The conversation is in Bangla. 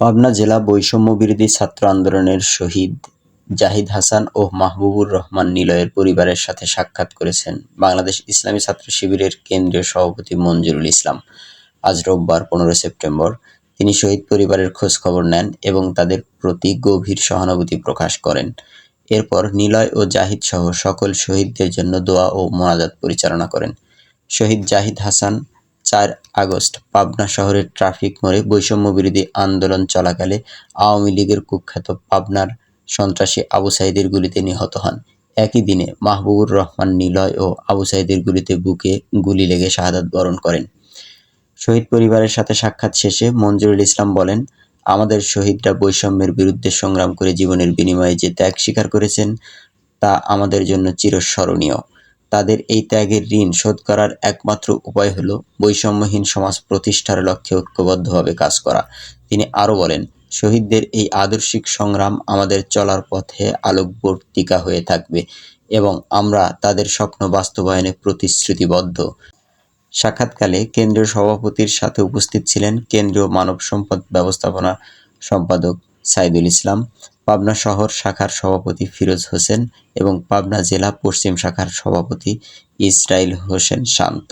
পাবনা জেলা বৈষম্য বিরোধী ছাত্র আন্দোলনের শহীদ জাহিদ হাসান ও মাহবুবুর রহমান নিলয়ের পরিবারের সাথে সাক্ষাৎ করেছেন বাংলাদেশ ইসলামী ছাত্র শিবিরের কেন্দ্রীয় সভাপতি মঞ্জুরুল ইসলাম। আজ রোববার পনেরো সেপ্টেম্বর তিনি শহীদ পরিবারের খোঁজ খবর নেন এবং তাদের প্রতি গভীর সহানুভূতি প্রকাশ করেন। এরপর নিলয় ও জাহিদ সহ সকল শহীদদের জন্য দোয়া ও মোনাজাত পরিচালনা করেন। শহীদ জাহিদ হাসান চার আগস্ট, পাবনা শহরের ট্রাফিক মোড়ে বৈষম্য বিরোধী আন্দোলন চলাকালে আওয়ামী লীগের কুখ্যাত পাবনার সন্ত্রাসী আবু সাইদের গুলিতে নিহত হন। একই দিনে মাহবুবুর রহমান নিলয় ও আবু সাইদের গুলিতে বুকে গুলি লেগে শাহাদাত বরণ করেন। শহীদ পরিবারের সাথে সাক্ষাৎ শেষে মঞ্জুরুল ইসলাম বলেন, আমাদের শহীদরা বৈষম্যের বিরুদ্ধে সংগ্রাম করে জীবনের বিনিময়ে যে ত্যাগ স্বীকার করেছেন, তা আমাদের জন্য চিরস্মরণীয়। তাদের এই ত্যাগের ঋণ শোধ করার একমাত্র উপায় হলো বৈষম্যহীন সমাজ প্রতিষ্ঠার লক্ষ্যে ঐক্যবদ্ধভাবে কাজ করা। তিনি আরও বলেন, শহীদদের এই আদর্শিক সংগ্রাম আমাদের চলার পথে আলোকবর্তিকা হয়ে থাকবে এবং আমরা তাদের স্বপ্ন বাস্তবায়নে প্রতিশ্রুতিবদ্ধ। সাক্ষাৎকালে কেন্দ্রীয় সভাপতির সাথে উপস্থিত ছিলেন কেন্দ্রীয় মানব সম্পদ ব্যবস্থাপনা সম্পাদক সাইদুল ইসলাম। পাবনা শহর শাখার সভাপতি ফিরোজ হোসেন এবং পাবনা জেলা পশ্চিম শাখার সভাপতি ইসরাইল হোসেন শান্ত।